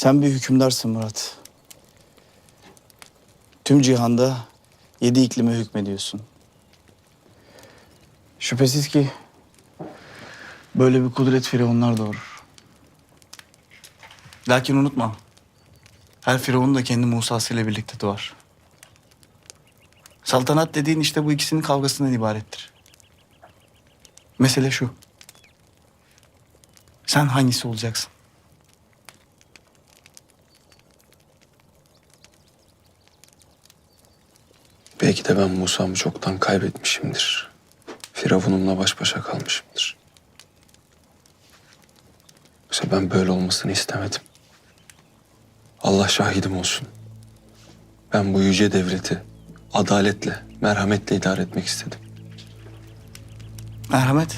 Sen bir hükümdarsın Murat. Tüm cihanda yedi iklime hükmediyorsun. Şüphesiz ki böyle bir kudret firavunlar doğurur. Lakin unutma. Her firavun da kendi Musa'sıyla birlikte doğar. Saltanat dediğin işte bu ikisinin kavgasından ibarettir. Mesele şu. Sen hangisi olacaksın? Belki de ben Musa'mı çoktan kaybetmişimdir. Firavunumla baş başa kalmışımdır. Oysa ben böyle olmasını istemedim. Allah şahidim olsun. Ben bu yüce devleti adaletle, merhametle idare etmek istedim. Merhamet.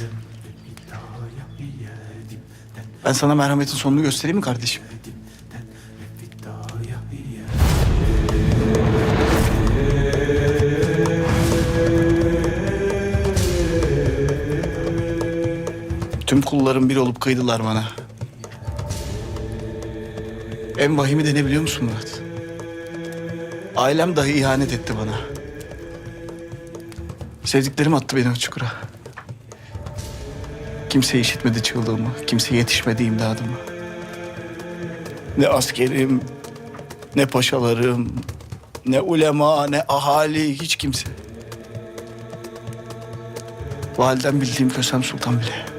Ben sana merhametin sonunu göstereyim mi kardeşim? Tüm kullarım bir olup kıydılar bana. En vahimi de ne biliyor musun Murat? Ailem dahi ihanet etti bana. Sevdiklerim attı beni o çukura. Kimse işitmedi çığlığımı, kimse yetişmedi imdadıma. Ne askerim, ne paşalarım, ne ulema, ne ahali, hiç kimse. Validen bildiğim Kösem Sultan bile.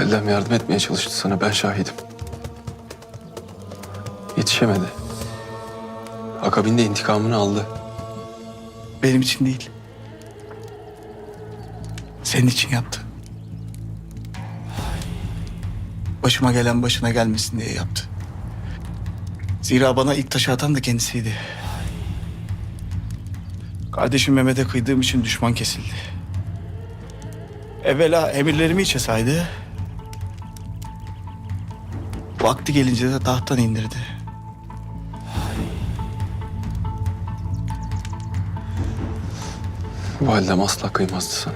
Validem yardım etmeye çalıştı sana, ben şahidim. Yetişemedi. Akabinde intikamını aldı. Benim için değil. Senin için yaptı. Başıma gelen başına gelmesin diye yaptı. Zira bana ilk taşı atan da kendisiydi. Kardeşim Mehmet'e kıydığım için düşman kesildi. Evvela emirlerimi içe saydı. Vakti gelince de tahttan indirdi. Validem asla kıymazdı sana.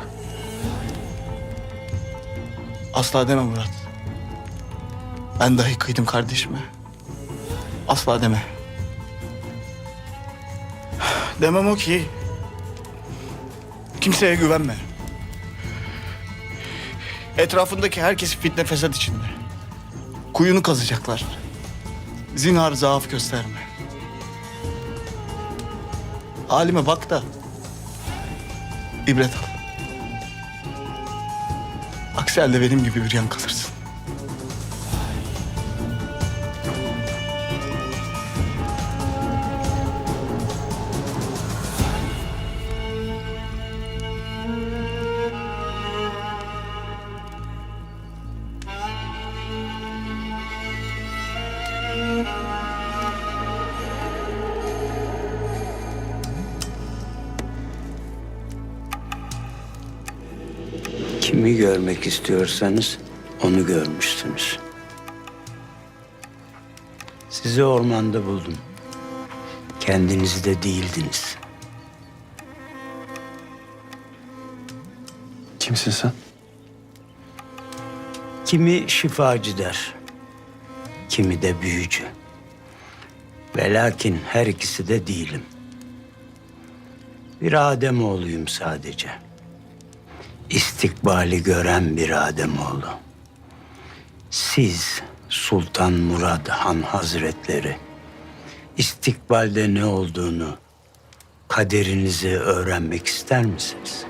Asla deme Murat. Ben dahi kıydım kardeşime. Asla deme. Demem o ki... Kimseye güvenme. Etrafındaki herkes fitne fesat içinde. Kuyunu kazacaklar. Zinhar zaaf gösterme. Halime bak da... ibret al. Aksi halde benim gibi bir yan kalırsın. Kimi görmek istiyorsanız onu görmüşsünüz. Sizi ormanda buldum. Kendiniz de değildiniz. Kimsin sen? Kimi şifacı der, kimi de büyücü. Ve lakin her ikisi de değilim. Bir Ademoğluyum sadece. İstikbali gören bir Ademoğlu. Siz Sultan Murad Han Hazretleri istikbalde ne olduğunu kaderinizi öğrenmek ister misiniz?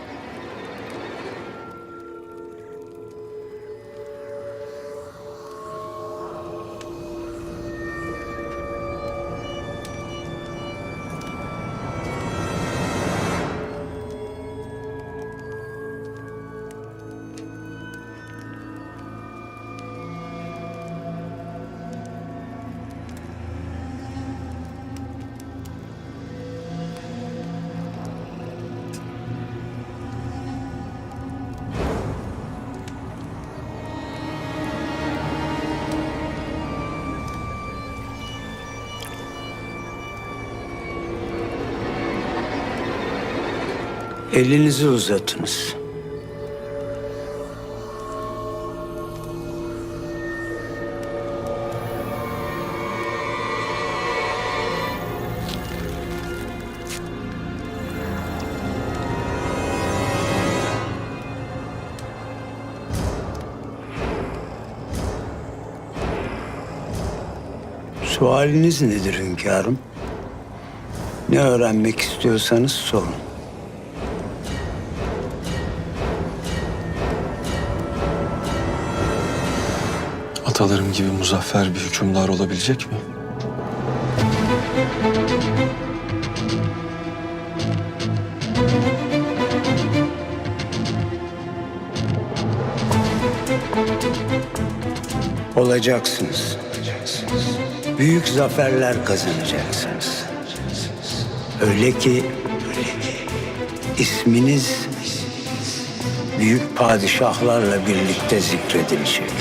Elinizi uzatınız. Sualiniz nedir hünkârım? Ne öğrenmek istiyorsanız sorun. Atalarım gibi muzaffer bir hükümdar olabilecek mi? Olacaksınız. Büyük zaferler kazanacaksınız. Öyle ki isminiz büyük padişahlarla birlikte zikredilecek.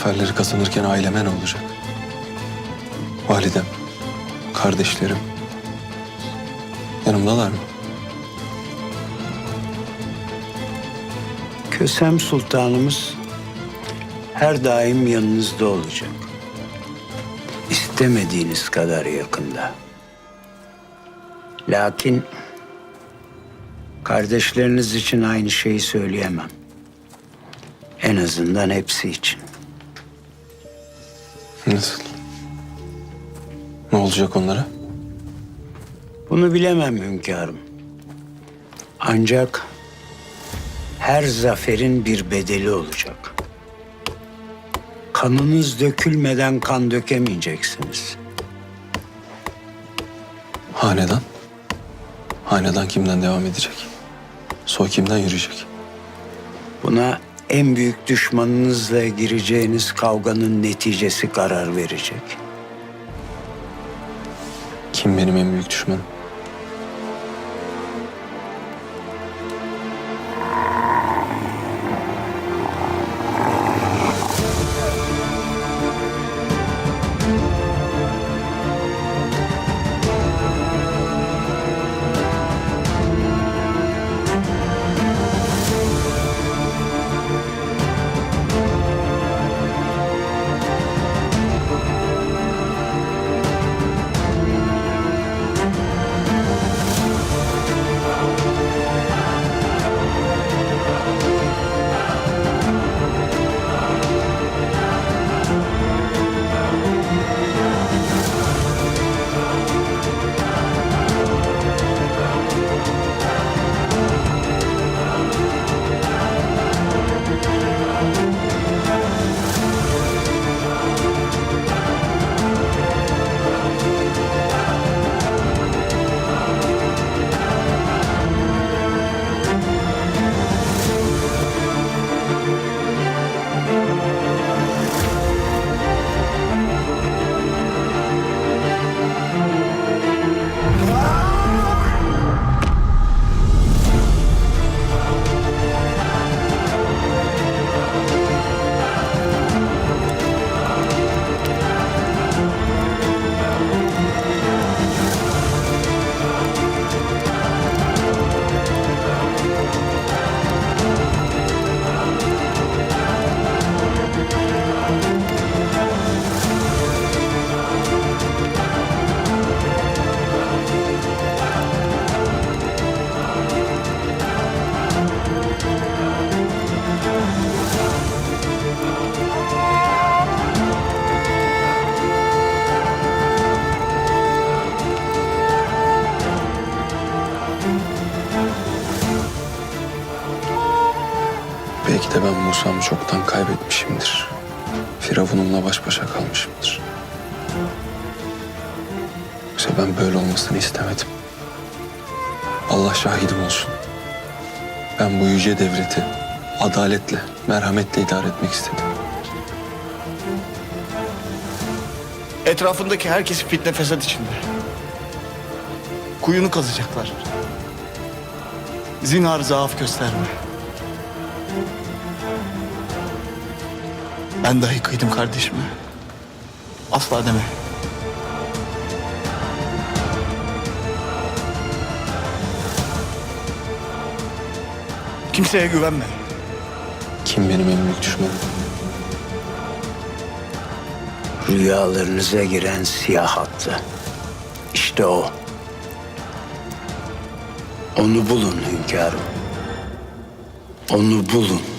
Zaferleri kazanırken aileme ne olacak? Validem, kardeşlerim. Yanımdalar mı? Kösem Sultanımız her daim yanınızda olacak. İstemediğiniz kadar yakında. Lakin kardeşleriniz için aynı şeyi söyleyemem. En azından hepsi için. Nasıl? Ne olacak onlara? Bunu bilemem hünkârım. Ancak her zaferin bir bedeli olacak. Kanınız dökülmeden kan dökemeyeceksiniz. Hanedan? Hanedan kimden devam edecek? Soy kimden yürüyecek? Buna en büyük düşmanınızla gireceğiniz kavganın neticesi karar verecek. Kim benim en büyük düşmanım? Belki de ben Musa'mı çoktan kaybetmişimdir. Firavunumla baş başa kalmışımdır. İşte ben böyle olmasını istemedim. Allah şahidim olsun. Ben bu yüce devleti adaletle, merhametle idare etmek istedim. Etrafındaki herkesi fitne fesat içinde. Kuyunu kazacaklar. Zinhar zaaf gösterme. Ben dahi kıydım kardeşime. Asla deme. Kimseye güvenme. Kim benim en büyük? Rüyalarınıza giren siyah hattı. İşte o. Onu bulun hünkârım. Onu bulun.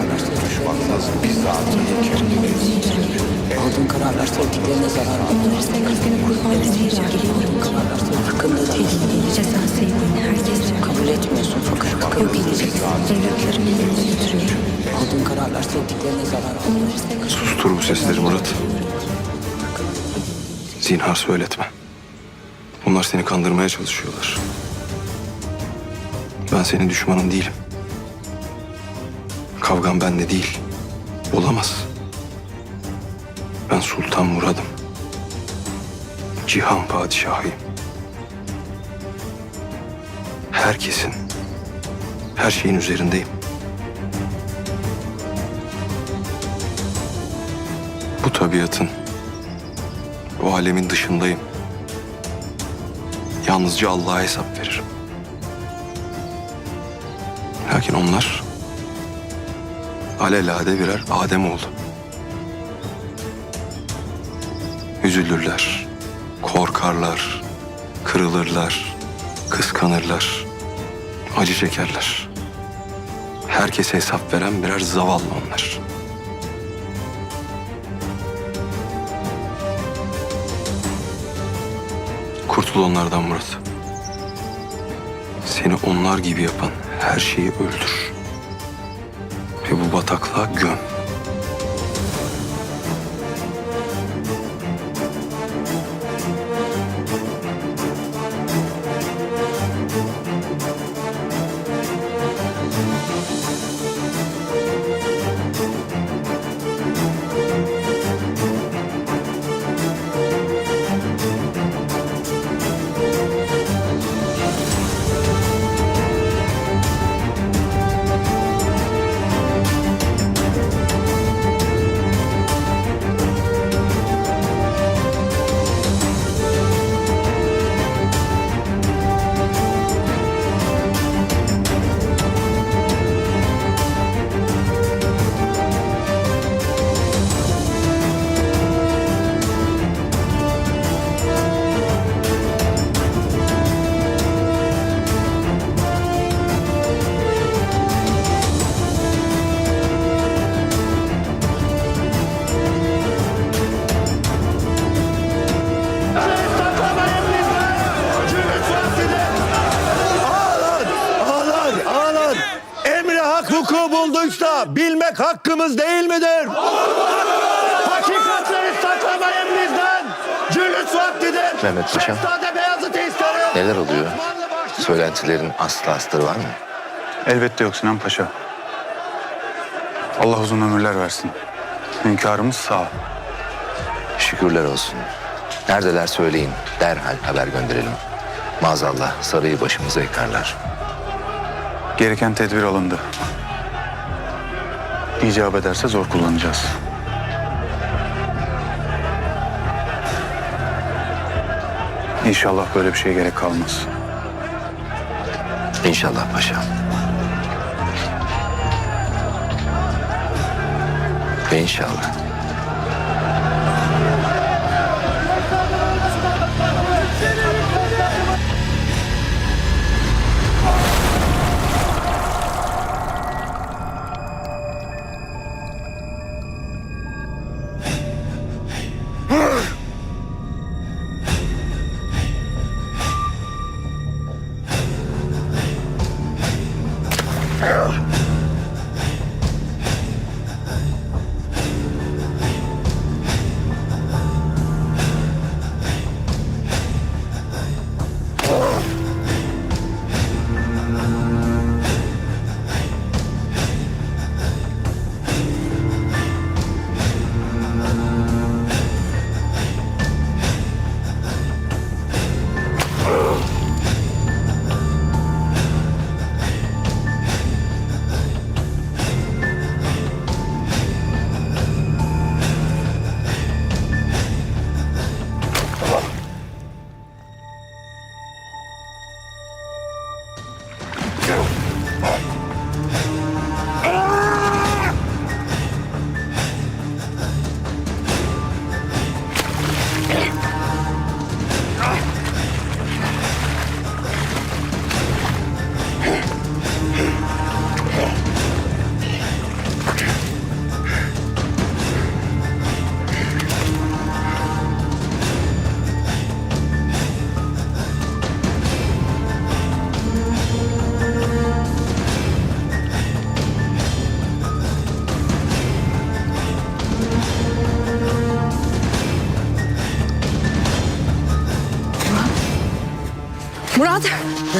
En düşmanınız bizzat kendiniz. Aldığın kararlar sevdiklerine zarar alır. Seni kurban etmeyeceğim. Aldığın kararlar farkında değilsin. Cezan sevdiğini herkes Kabul etmiyorsun fakat kabul edeceksin. Evlatlarımı yanına götürüyorum. Aldığın kararlar sevdiklerine zarar. Sustur bu sesleri Murat. Zinhar söyletme. Bunlar seni kandırmaya çalışıyorlar. Ben senin düşmanın değilim. Kavgam bende değil. Olamaz. Ben Sultan Murad'ım. Cihan padişahıyım. Herkesin, her şeyin üzerindeyim. Bu tabiatın, bu alemin dışındayım. Yalnızca Allah'a hesap veririm. Lakin onlar alelade birer Adem oldu. Üzülürler, korkarlar, kırılırlar, kıskanırlar, acı çekerler. Herkese hesap veren birer zavallı onlar. Kurtul onlardan Murat. Seni onlar gibi yapan her şeyi öldür. Ve bu bataklığa göm. Bilmek hakkımız değil midir? Hakikatleri saklamayın bizden. Cülüs vaktidir. Mehmet Paşa. Şehzade Beyazıt'ı isterim. Neler oluyor? Söylentilerin aslı astarı var mı? Elbette yok Sinan Paşa. Allah uzun ömürler versin. Hünkârımız sağ. Şükürler olsun. Neredeler söyleyin. Derhal haber gönderelim. Maazallah sarayı başımıza yıkarlar. Gereken tedbir alındı. İcap ederse zor kullanacağız. İnşallah böyle bir şeye gerek kalmaz. İnşallah paşa. İnşallah.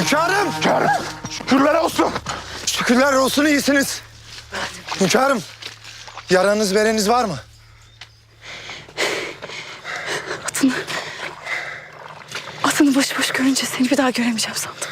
Hünkârım. Hünkârım. Şükürler olsun. Şükürler olsun iyisiniz. Hünkârım. Yaranız vereniz var mı? Atını, atını boş boş görünce seni bir daha göremeyeceğim sandım.